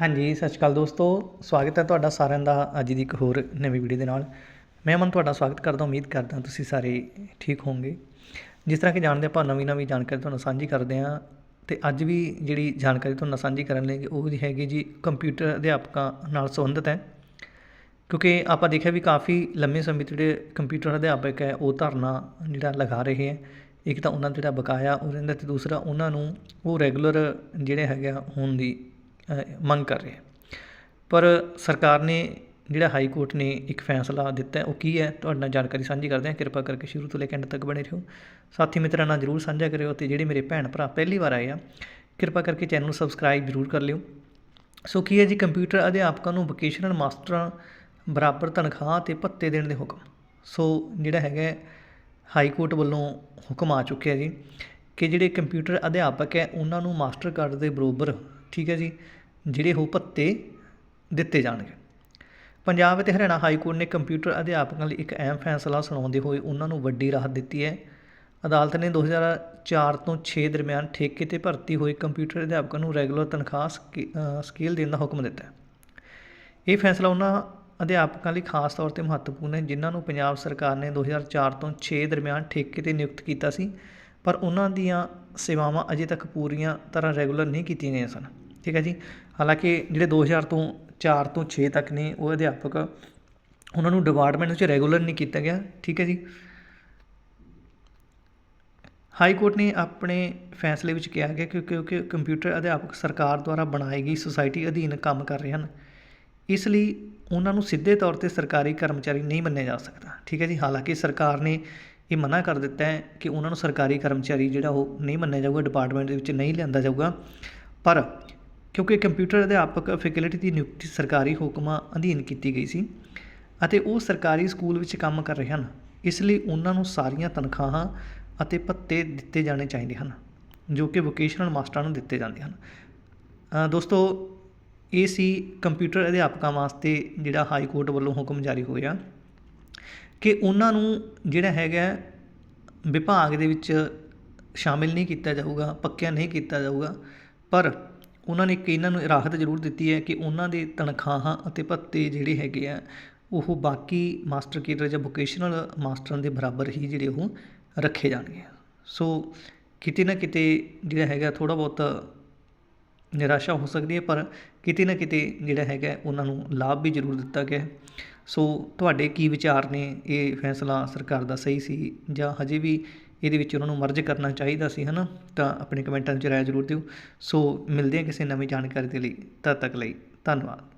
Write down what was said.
ਹਾਂਜੀ, ਸਤਿ ਸ਼੍ਰੀ ਅਕਾਲ ਦੋਸਤੋ। ਸਵਾਗਤ ਹੈ ਤੁਹਾਡਾ ਸਾਰਿਆਂ ਦਾ ਅੱਜ ਦੀ ਇੱਕ ਹੋਰ ਨਵੀਂ ਵੀਡੀਓ ਦੇ ਨਾਲ। ਮੈਂ ਅਮਨ ਤੁਹਾਡਾ ਸਵਾਗਤ ਕਰਦਾ, ਉਮੀਦ ਕਰਦਾ ਤੁਸੀਂ ਸਾਰੇ ਠੀਕ ਹੋਵੋਗੇ। ਜਿਸ ਤਰ੍ਹਾਂ ਕਿ ਜਾਣਦੇ ਆਪਾਂ ਨਵੀਂ ਨਵੀਂ ਜਾਣਕਾਰੀ ਤੁਹਾਨੂੰ ਸਾਂਝੀ ਕਰਦੇ ਹਾਂ ਤੇ ਅੱਜ ਵੀ ਜਿਹੜੀ ਜਾਣਕਾਰੀ ਤੁਹਾਨੂੰ ਸਾਂਝੀ ਕਰਨ ਲਈ ਉਹ ਜੀ ਹੈਗੀ ਜੀ ਕੰਪਿਊਟਰ ਅਧਿਆਪਕਾਂ ਨਾਲ ਸੰਬੰਧਿਤ ਹੈ। ਕਿਉਂਕਿ ਆਪਾਂ ਦੇਖਿਆ ਵੀ ਕਾਫੀ ਲੰਮੇ ਸਮੇਂ ਤੋਂ ਜਿਹੜੇ ਕੰਪਿਊਟਰ ਅਧਿਆਪਕ ਹੈ, ਉਹ ਧਰਨਾ ਜਿਹੜਾ ਲਗਾ ਰਹੇ ਹੈ। ਇੱਕ ਤਾਂ ਉਹਨਾਂ ਦਾ ਜਿਹੜਾ ਬਕਾਇਆ ਉਹ ਰਹਿੰਦਾ ਤੇ ਦੂਸਰਾ ਉਹਨਾਂ ਨੂੰ ਉਹ ਰੈਗੂਲਰ ਜਿਹੜੇ ਹੈਗੇ ਆ, ਹੋਣ ਦੀ ਮੰਗ ਕਰ ਰਿਹਾ ਪਰ ਸਰਕਾਰ ਨੇ ਜਿਹੜਾ ਹਾਈ ਕੋਰਟ ਨੇ ਇੱਕ ਫੈਸਲਾ ਦਿੱਤਾ ਉਹ ਕੀ ਹੈ? ਤੁਹਾਡੇ ਨਾਲ ਜਾਣਕਾਰੀ ਸਾਂਝੀ ਕਰਦੇ ਹਾਂ। ਕਿਰਪਾ ਕਰਕੇ ਸ਼ੁਰੂ ਤੋਂ ਲੈ ਕੇ ਅੰਤ ਤੱਕ ਬਣੇ ਰਹੋ। ਸਾਥੀ ਮਿੱਤਰਾਂ ਨਾਲ ਜਰੂਰ ਸਾਂਝਾ ਕਰਿਓ ਤੇ ਜਿਹੜੇ ਮੇਰੇ ਭੈਣ ਭਰਾ ਪਹਿਲੀ ਵਾਰ ਆਏ ਆ, ਕਿਰਪਾ ਕਰਕੇ ਚੈਨਲ ਨੂੰ ਸਬਸਕ੍ਰਾਈਬ ਜ਼ਰੂਰ ਕਰ ਲਿਓ। ਸੋ ਕੀ ਹੈ ਜੀ? ਕੰਪਿਊਟਰ ਅਧਿਆਪਕਾਂ ਨੂੰ ਵੋਕੇਸ਼ਨਲ ਮਾਸਟਰਾਂ ਬਰਾਬਰ ਤਨਖਾਹ ਤੇ ਭੱਤੇ ਦੇਣ ਦੇ ਹੁਕਮ। ਸੋ ਜਿਹੜਾ ਹੈਗਾ ਹਾਈ ਕੋਰਟ ਵੱਲੋਂ ਹੁਕਮ ਆ ਚੁੱਕਿਆ ਜੀ ਕਿ ਜਿਹੜੇ ਕੰਪਿਊਟਰ ਅਧਿਆਪਕ ਹੈ, ਉਹਨਾਂ ਨੂੰ ਮਾਸਟਰ ਕਾਰਡ ਦੇ ਬਰੋਬਰ, ਠੀਕ ਹੈ ਜੀ? ਜਿਹੜੇ ਉਹ ਭੱਤੇ ਦਿੱਤੇ ਜਾਣਗੇ। ਪੰਜਾਬ ਅਤੇ ਹਰਿਆਣਾ ਹਾਈ ਕੋਰਟ ਨੇ ਕੰਪਿਊਟਰ ਅਧਿਆਪਕਾਂ ਲਈ ਇੱਕ ਅਹਿਮ ਫੈਸਲਾ ਸੁਣਾਉਂਦੇ ਹੋਏ ਉਹਨਾਂ ਨੂੰ ਵੱਡੀ ਰਾਹਤ ਦਿੱਤੀ ਹੈ। ਅਦਾਲਤ ਨੇ 2004 ਤੋਂ 6 ਦਰਮਿਆਨ ਠੇਕੇ ਤੇ ਭਰਤੀ ਹੋਏ ਕੰਪਿਊਟਰ ਅਧਿਆਪਕਾਂ ਨੂੰ ਰੈਗੂਲਰ ਤਨਖਾਹ ਸਕੇ- ਸਕੇਲ ਦੇਣ ਦਾ ਹੁਕਮ ਦਿੱਤਾ ਹੈ। ਇਹ ਫੈਸਲਾ ਉਹਨਾਂ ਅਧਿਆਪਕਾਂ ਲਈ ਖਾਸ ਤੌਰ ਤੇ ਮਹੱਤਵਪੂਰਨ ਹੈ, ਜਿਨ੍ਹਾਂ ਨੂੰ ਪੰਜਾਬ ਸਰਕਾਰ ਨੇ 2004 ਤੋਂ 6 ਦਰਮਿਆਨ ਠੇਕੇ ਤੇ ਨਿਯੁਕਤ ਕੀਤਾ ਸੀ, ਪਰ ਉਹਨਾਂ ਦੀਆਂ ਸੇਵਾਵਾਂ ਅਜੇ ਤੱਕ ਪੂਰੀਆਂ ਤਰ੍ਹਾਂ ਰੈਗੂਲਰ ਨਹੀਂ ਕੀਤੀਆਂ ਗਈਆਂ ਸਨ। ਠੀਕ ਹੈ ਜੀ। ਹਾਲਾਂਕਿ ਜਿਹੜੇ 2000 ਤੋਂ 4 ਤੋਂ 6 ਤੱਕ ਨੇ ਉਹ ਅਧਿਆਪਕ, ਉਹਨਾਂ ਨੂੰ ਡਿਪਾਰਟਮੈਂਟ ਵਿੱਚ ਰੈਗੂਲਰ ਨਹੀਂ ਕੀਤਾ ਗਿਆ, ਠੀਕ ਹੈ ਜੀ। ਹਾਈ ਕੋਰਟ ਨੇ ਆਪਣੇ ਫੈਸਲੇ ਵਿੱਚ ਕਿਹਾ ਗਿਆ ਕਿ ਕਿਉਂਕਿ ਕੰਪਿਊਟਰ ਅਧਿਆਪਕ ਸਰਕਾਰ ਦੁਆਰਾ ਬਣਾਈ ਗਈ ਸੁਸਾਇਟੀ ਅਧੀਨ ਕੰਮ ਕਰ ਰਹੇ ਹਨ, ਇਸ ਲਈ ਉਹਨਾਂ ਨੂੰ ਸਿੱਧੇ ਤੌਰ ਤੇ ਸਰਕਾਰੀ ਕਰਮਚਾਰੀ ਨਹੀਂ ਮੰਨਿਆ ਜਾ ਸਕਦਾ, ਠੀਕ ਹੈ ਜੀ। ਹਾਲਾਂਕਿ ਸਰਕਾਰ ਨੇ ਇਹ ਮਨਾ ਕਰ ਦਿੱਤਾ ਹੈ ਕਿ ਉਹਨਾਂ ਨੂੰ ਸਰਕਾਰੀ ਕਰਮਚਾਰੀ ਜਿਹੜਾ ਉਹ ਨਹੀਂ ਮੰਨਿਆ ਜਾਊਗਾ ਡਿਪਾਰਟਮੈਂਟ ਦੇ ਵਿੱਚ ਨਹੀਂ ਲਿਆਂਦਾ ਜਾਊਗਾ, ਪਰ ਕਿਉਂਕਿ ਕੰਪਿਊਟਰ ਅਧਿਆਪਕ ਫੈਕਲਟੀ ਦੀ ਨਿਯੁਕਤੀ ਸਰਕਾਰੀ ਹੁਕਮਾਂ ਅਧੀਨ ਕੀਤੀ ਗਈ ਸੀ ਅਤੇ ਉਹ ਸਰਕਾਰੀ ਸਕੂਲ ਵਿੱਚ ਕੰਮ ਕਰ ਰਹੇ ਹਨ। ਇਸ ਲਈ ਉਹਨਾਂ ਨੂੰ ਸਾਰੀਆਂ ਤਨਖਾਹਾਂ ਅਤੇ ਭੱਤੇ ਦਿੱਤੇ ਜਾਣੇ ਚਾਹੀਦੇ ਹਨ, ਜੋ ਕਿ ਵੋਕੇਸ਼ਨਲ ਮਾਸਟਰਾਂ ਨੂੰ ਦਿੱਤੇ ਜਾਂਦੇ ਹਨ। ਦੋਸਤੋ, ਇਹ ਸੀ ਕੰਪਿਊਟਰ ਅਧਿਆਪਕਾਂ ਵਾਸਤੇ ਜਿਹੜਾ ਹਾਈ ਕੋਰਟ ਵੱਲੋਂ ਹੁਕਮ ਜਾਰੀ ਹੋਇਆ ਕਿ ਉਹਨਾਂ ਨੂੰ ਜਿਹੜਾ ਹੈਗਾ ਵਿਭਾਗ ਦੇ ਵਿੱਚ ਸ਼ਾਮਿਲ ਨਹੀਂ ਕੀਤਾ ਜਾਊਗਾ, ਪੱਕਿਆ ਨਹੀਂ ਕੀਤਾ ਜਾਊਗਾ, ਪਰ ਉਹਨਾਂ ਨੇ ਇੱਕ ਇਹਨਾਂ ਨੂੰ ਰਾਹਤ ਜ਼ਰੂਰ ਦਿੱਤੀ ਹੈ ਕਿ ਉਹਨਾਂ ਦੇ ਤਨਖਾਹਾਂ ਅਤੇ ਭੱਤੇ ਜਿਹੜੇ ਹੈਗੇ ਆ, ਉਹ ਬਾਕੀ ਮਾਸਟਰ ਕੇਡਰ ਜਾਂ ਵੋਕੇਸ਼ਨਲ ਮਾਸਟਰਾਂ ਦੇ ਬਰਾਬਰ ਹੀ ਜਿਹੜੇ ਉਹ ਰੱਖੇ ਜਾਣਗੇ। ਸੋ ਕਿਤੇ ਨਾ ਕਿਤੇ ਜਿਹੜਾ ਹੈਗਾ ਥੋੜਾ ਬਹੁਤ ਨਿਰਾਸ਼ਾ ਹੋ ਸਕਦੀ ਹੈ, ਪਰ ਕਿਤੇ ਨਾ ਕਿਤੇ ਜਿਹੜਾ ਹੈਗਾ ਉਹਨਾਂ ਨੂੰ ਲਾਭ ਵੀ ਜ਼ਰੂਰ ਦਿੱਤਾ ਗਿਆ ਸੋ ਤੁਹਾਡੇ ਕੀ ਵਿਚਾਰ ਨੇ? ਇਹ ਫੈਸਲਾ ਸਰਕਾਰ ਦਾ ਸਹੀ ਸੀ ਜਾਂ ਹਜੇ ਵੀ ਇਹਦੇ ਵਿੱਚ ਉਹਨਾਂ ਨੂੰ ਮਰਜ ਕਰਨਾ ਚਾਹੀਦਾ ਸੀ ਹੈ ਨਾ ਤਾਂ ਆਪਣੇ ਕਮੈਂਟਾਂ 'ਚ ਰਾਏ ਜ਼ਰੂਰ ਦਿਓ। ਸੋ, ਮਿਲਦੇ ਹਾਂ ਕਿਸੇ ਨਵੀਂ ਜਾਣਕਾਰੀ ਦੇ ਲਈ। ਤਦ ਤੱਕ ਲਈ ਧੰਨਵਾਦ।